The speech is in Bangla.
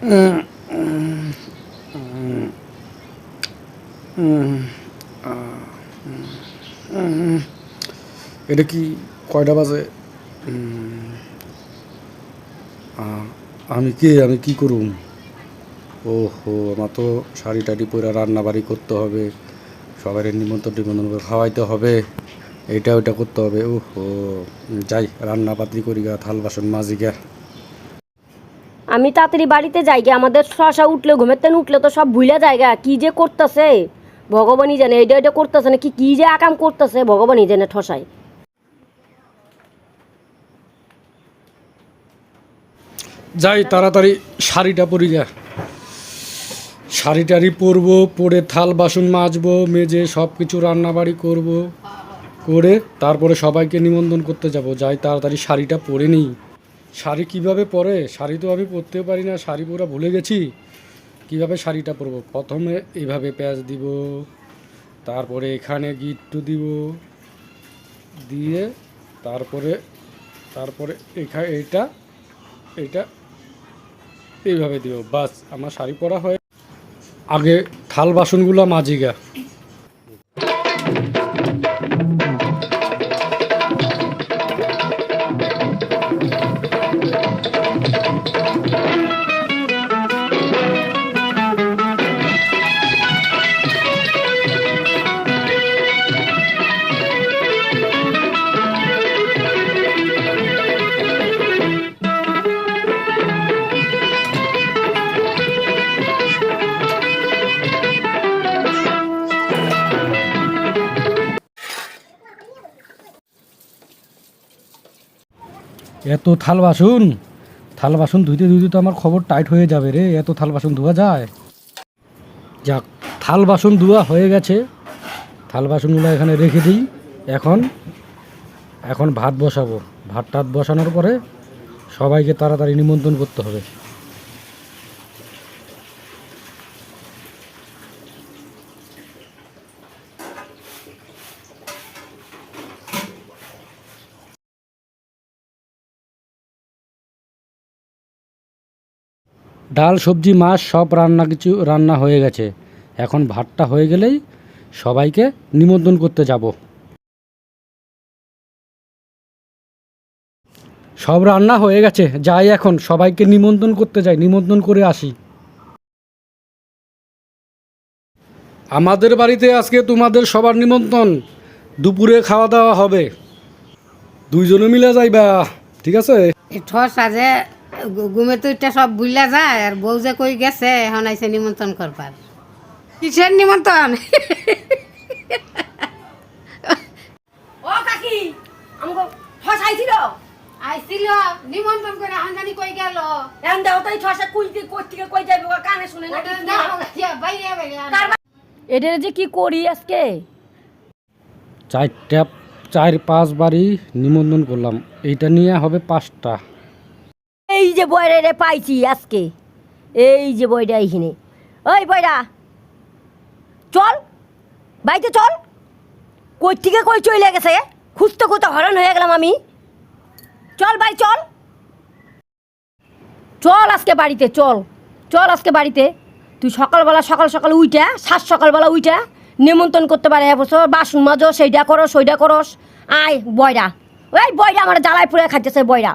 এটা কি কয়টা বাজে? আমি কে? আমি কি করুম? ওহো, আমার তো শাড়ি টাড়ি পরে রান্না বাড়ি করতে হবে। সবাই নিমন্ত্রণ টিমন্ত্রণ করে খাওয়াইতে হবে। এটা ওইটা করতে হবে। ওহো, যাই রান্না পাতি করি গা, থাল বাসন মাজি গা। আমি তাড়াতাড়ি বাড়িতে যাই গে, আমাদের শশা উঠলে, ঘুমের তেন উঠলে, তো সব ভুলে জায়গা, কি যে করতেছে? ভগবানই জানে এটা এটা করতেছে না কি কী যে আকাম করতেছে, ভগবানই জানে ঠসায়। যাই, তাড়াতাড়ি শাড়িটা পরি গা। শাড়ি টাড়ি পরবো, পরে থাল বাসন মাজবো, মেজে সব কিছু রান্নাবাড়ি করব, করে তারপরে সবাইকে নিমন্ত্রণ করতে যাব। যাই, তাড়াতাড়ি শাড়িটা পরে নিই। শাড়ি কীভাবে পরে? শাড়ি তো আমি পরতেও পারি না, শাড়ি পুরো ভুলে গেছি। কীভাবে শাড়িটা পরবো? প্রথমে এইভাবে পেঁয়াজ দিব, তারপরে এখানে গিট্টু দিব, দিয়ে তারপরে তারপরে এখানে এইটা এইটা এইভাবে দিব বাস, আমার শাড়ি পরা হয়ে আগে থাল বাসনগুলো মাজিগা এত থাল বাসন থাল বাসন ধুইতে ধুইতে তো আমার খবর টাইট হয়ে যাবে রে, এত থাল বাসন ধোয়া যায়? যাক, থাল বাসন ধোয়া হয়ে গেছে। থাল বাসনগুলো এখানে রেখে দিই। এখন এখন ভাত বসাবো। ভাত টাত বসানোর পরে সবাইকে তাড়াতাড়ি নিমন্ত্রণ করতে হবে। ডাল, সবজি, মাছ সব রান্না কিছু রান্না হয়ে গেছে। এখন ভাতটা হয়ে গেলেই সবাইকে নিমন্ত্রণ করতে যাব। সব রান্না হয়ে গেছে, যাই এখন, সবাইকে নিমন্ত্রণ করতে যাই, নিমন্ত্রণ করে আসি। আমাদের বাড়িতে আজকে তোমাদের সবার নিমন্ত্রণ, দুপুরে খাওয়া দাওয়া হবে। দুইজনে মিলে যাইবা, ঠিক আছে? ঠসা গু- ঘুমে তো এটা সব বুঝলা যায় আর বউ যে কই গেছে এখন আইসে নিমন্ত্রণ করবার। কিসের নিমন্ত্রণ? ও কাকি ঠসাইছিল আইছিল? নিমন্ত্রণ করে এখন জানি কই গেল। এখন দেও তাই কুই দিয়ে থেকে কই যাইবে কানে শুনে না বাইরে বাইরে যে কি করি আজকে? চারটা চার পাঁচ বারই নিমন্ত্রণ করলাম। এইটা নিয়ে হবে পাঁচটা। এই যে বয়রা রে পাইছি আজকে। এই যে বইটা এইখানে। ওই বয়রা চল, বাইতে চল। কই থেকে কই চলে গেছে? খুঁজতে খুঁজতে হরণ হয়ে গেলাম আমি। চল ভাই, চল। চল আজকে বাড়িতে, চল। চল আজকে বাড়িতে। তুই সকালবেলা, সকাল সকাল উইটা সাত সকালবেলা উইটা নিমন্ত্রণ করতে পারে এবছর বাসন মাজো, সেইটা করস সেইটা করস। আয় বয়রা ওই বয়রা আমার জ্বালায় পুরে খাইতেছে বয়রা